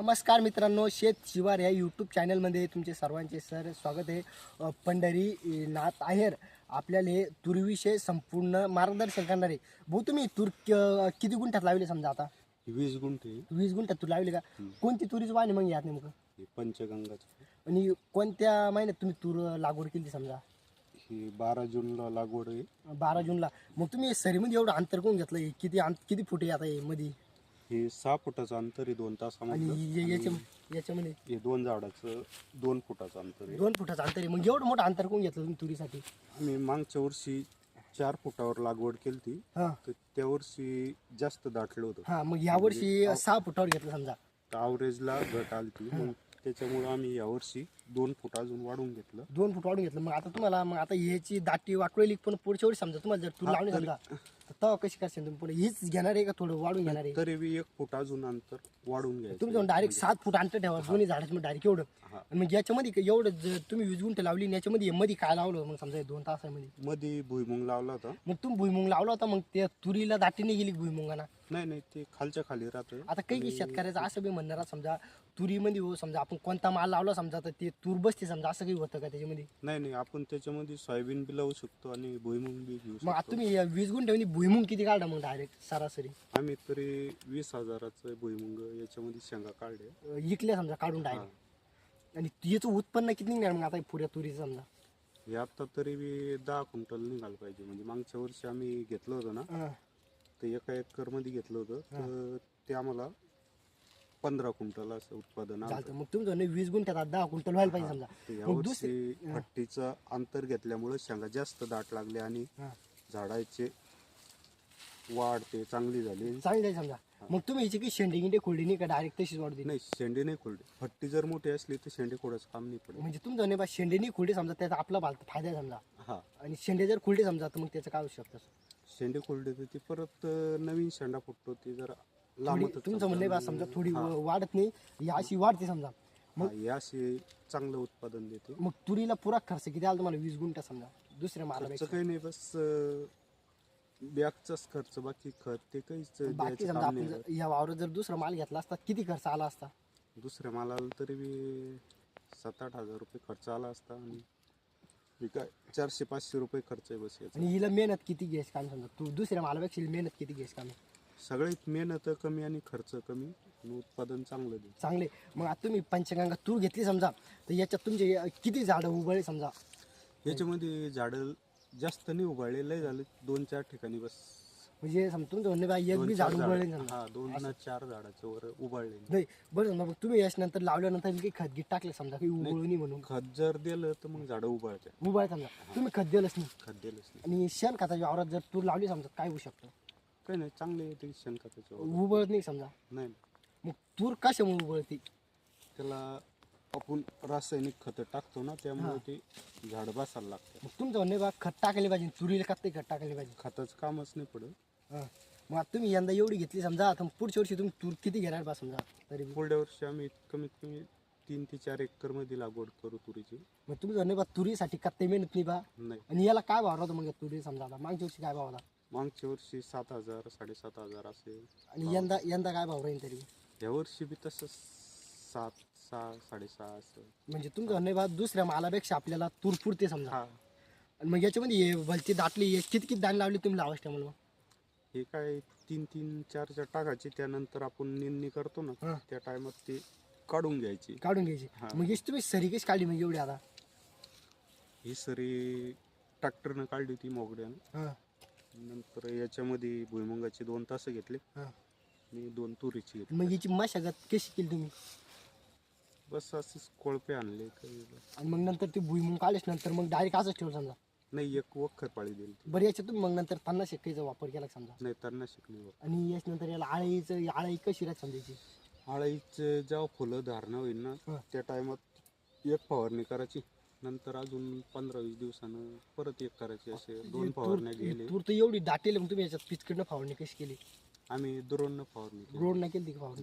नमस्कार मित्रांनो शेत शिवार या यूट्यूब चॅनलमध्ये तुमचे सर्वांचे सर स्वागत आहे. पंढरी नाथ आहेर आपल्याला हे तुरीविषयी संपूर्ण मार्गदर्शन करणार. भाऊ तुम्ही तूर क- किती गुंठ्यात लावले समजा आता? वीस गुंठे. वीस गुंठ्यात तूर लावली का? कोणती तुरीच वाणी मग यात नेमकं? हे पंचगंगाचं. आणि कोणत्या महिन्यात तुम्ही तूर लागवड केली समजा? ही बारा जूनला लागवड आहे. बारा जूनला. मग तुम्ही सरीमध्ये एवढं अंतर कोण घेतलं? किती अंत किती फुटे आता हे मध्ये हे सहा फुटाचं अंतर आहे दोन आणि तासामधलं हे- याच्या याच्यामध्ये? हे दोन झाडाचं दोन फुटाचं अंतर आहे. दोन फुटाचं अंतर आहे. मग एवढं मोठं अंतर कोण घेतलं तुम्ही तुरीसाठी? आम्ही मागच्या वर्षी चार फुटावर लागवड केली ती हां. तर त्या वर्षी जास्त दाटलं होतं. हा मग यावर्षी सहा फुटावर घेतलं समजा. तर आवरेजला घट आली ती मग त्याच्यामुळं आम्ही यावर्षी दोन फूट अजून वाढवून घेतलं. दोन फूट वाढून घेतलं. मग आता तुम्हाला मग आता ह्याची दाटी वाकळली पण पुढच्या वेळी समजा तुम्हाला जर तूर तरी- समजा तेव्हा कशी करशील तुम्ही पुढे? हीच घेणार आहे का थोडं वाढून घेणार आहे? तरी बी एक फूट अजून अंतर वाढून घ्यायचं तुम्ही डायरेक्ट सात फूट अंतर ठेवा दोन्ही झाडाच्या डायरेक्ट एवढं. हा. आणि मग याच्यामध्ये एवढं तुम्ही वीज गुंठ लावली आणि याच्यामध्ये मध्ये काय लावलं? मग समजा हे दोन तासामध्ये. मध्ये भुईमुंग लावला होता. मग तुम्ही भुईमुंग लावला होता मग त्या तुरीला दाटी नाही गेली भुईमुंगाना नाही नाही ते खालच्या खाली राहतं आता काही शेतकऱ्याचं असं बी म्हणणार समजा तुरीमध्ये हो समजा आपण कोणता माल लावला समजा तर ते तूर बसते समजा असं काही होतं का त्याच्यामध्ये? नाही नाही आपण त्याच्यामध्ये सोयाबीन बी लावू शकतो आणि भुईमुंग बी घेऊ मग आता शकतो. तुम्ही वीस गुंठ्यामध्ये भुईमुंग किती काढा मग डायरेक्ट सरासरी? आम्ही तरी वीस हजाराचं भुईमुंग याच्यामध्ये शेंगा काढले. अं, इकले समजा काढून डायरेक्ट आणि याचं उत्पन्न किती निघणार मग आता पुऱ्या तुरीचं समजा? हे आता तरी बी दहा क्विंटल निघालं पाहिजे. म्हणजे मागच्या वर्षी आम्ही घेतलं होतं ना अं, ते एका एकरमध्ये घेतलं होतं. तर ते आम्हाला पंधरा क्विंटल असं उत्पादन आलं. चालतं. मग तुमचं नाही वीस गुंठ्यात आता दहा क्विंटल व्हायला पाहिजे तर समजा मग दुसरी यावर्षी भट्टीचं अंतर घेतल्यामुळे शेंगा जास्त दाट लागले आणि हां. झाडाचे वाढ ते चांगली झाली. चांगली आहे समजा. मग तुम्ही याची काही शेंडी गिंडी खोलली नाही का? डायरेक्ट तशीच वाढ दिली. नाही शेंडे नाही खोलले भट्टी जर मोठी असली तर शेंडे खोडाचं काम नाही पडत. म्हणजे तुमचं नाही बा शेंडी नाही खोलली समजा त्याचा आपला फायदा आहे समजा. हा. आणि शेंडे जर खोलली समजा तर मग त्याचं काय होऊ शकतं? शेंडे खोलले तर ती परत अं, नवीन शेंडा फुटतो ते जरा थोडी लांबतच तुमचं म्हणणं आहे बा समजा थोडी वाढत नाही ही अशी वाढते समजा. हा, याशी चांगलं उत्पादन देते. मग तुरीला पुरा खर्च किती आला तुम्हाला? वीस गुंठा समजा दुसऱ्या खर्च मालापेक्षा काही नाही बस अं, बॅगचाच खर्च बाकी खत ते काहीच बाकी द्यायचं समजा काम आपण नाही जर या वावरात जर दुसरा माल घेतला असता किती खर्च आला असता? दुसऱ्या मालाला तरी बी सात आठ हजार रुपये खर्च आला असता आणि काय चारशे पाचशे रुपये खर्च आहे बस याचा. आणि हिला मेहनत किती घ्यायची काम समजा? तू दुसऱ्या मालापेक्षा हिला मेहनत किती घ्यायची काम? सगळ्यात मेहनत कमी आणि खर्च कमी आणि उत्पादन चांगलं दे चांगले. मग आता तुम्ही पंचगंगा तूर घेतली समजा तर याच्यात तुमचे किती झाडं उभळे समजा? याच्यामध्ये झाडं जास्त नाही उभारले लय झाले. दोन चार ठिकाणी बस. म्हणजे समजा तुमचं म्हणणं बा एक बी झाड. समजा हा दोन ना चार झाडाच्या वर उभारले नाही बरं समजा मग तुम्ही याच्यानंतर लावल्यानंतर काही खत गीत टाकले समजा काही नाही म्हणून? खत जर दिलं तर मग झाडं उभारते उभळ समजा तुम्ही खत दिलंच नाही. खत दिलंच नाही. आणि शेण खताच्या वावरात जर तूर लावली समजा काय होऊ शकतं? काही नाही चांगले येते शेणखताच्या वर. उबळत नाही समजा. नाही मग तूर कशामुळे उबळते त्याला आपण रासायनिक खतं टाकतो ना त्यामुळे ते झाड बसायला लागतं मग तुमचं म्हणणं बा खत टाकले पाहिजे तुरीला खत नाही खत टाकले पाहिजे? खताचं कामच नाही पडत. हां. मग आता तुम्ही यंदा एवढी घेतली समजा तर पुढच्या वर्षी तुम्ही तूर किती घेणार बा समजा? तरी बी. पुढल्या वर्षी आम्ही कमीत कमी तीन ते चार एकरमध्ये लागवड करू तुरीची. मग तुमचं म्हणणं आहे बा तुरीसाठी कत्ते मेहनत नाही बा? नाही. आणि याला काय भाव होता मग या तुरी समजा आता? मागच्या वर्षी काय भाव होता? मागच्या वर्षी सात हजार साडेसात हजार असेल आणि यंदा यंदा काय भाव राहील तरी? या वर्षी बी तसं सात सहा साडेसहा असं. म्हणजे तुमचं म्हणणं आहे बा दुसऱ्या मालापेक्षा आपल्याला तूर पुरते समजा. हा. आणि मग याच्यामध्ये हे भलती दाटली हे किती किती दाणे लावली तुम्ही लावायच्या टायमाला मग? हे काय तीन तीन चार चार टाकायचे त्यानंतर आपण निंदणी करतो हा. ना त्या टायमात ते काढून घ्यायची. काढून घ्यायची. हा. मग याची तुम्ही सरी कशी काढली म्हणजे एवढी आता? ही सरी ट्रॅक्टरनं काढली होती मोगड्यानं. हां. नंतर याच्यामध्ये भुईमुंगाचे दोन तास घेतले. हां. आणि दोन तुरीची घेतली. मग याची मशागत कशी केली तुम्ही? बस असंच कोळपे आणले. काही आणि मग नंतर ते भुईमुंग काढल्याच नंतर मग डायरेक्ट असंच ठेवलं समजा. नाही एक वखर पाळी दिली बरं याच्यात तुम्ही मग नंतर पन्नास एकरीचा वापर केला का समजा? नाही त्यांना शिकली आणि याच्यानंतर याला आळीचं आळी कशी राहत समजायची आळाईचे जेव्हा फुलं धारणं होईल ना हा. त्या टायमात एक फवारणी करायची. नंतर अजून पंधरा वीस दिवसानं परत एक करायची असे दोन फवारण्या गेले. तूर तर एवढी दाटेल मग तुम्ही याच्यात पिचकडनं फवारणी कशी केली? आम्ही दुरोनं फवारणी केली. रोड नाही केली ती का फवारणी?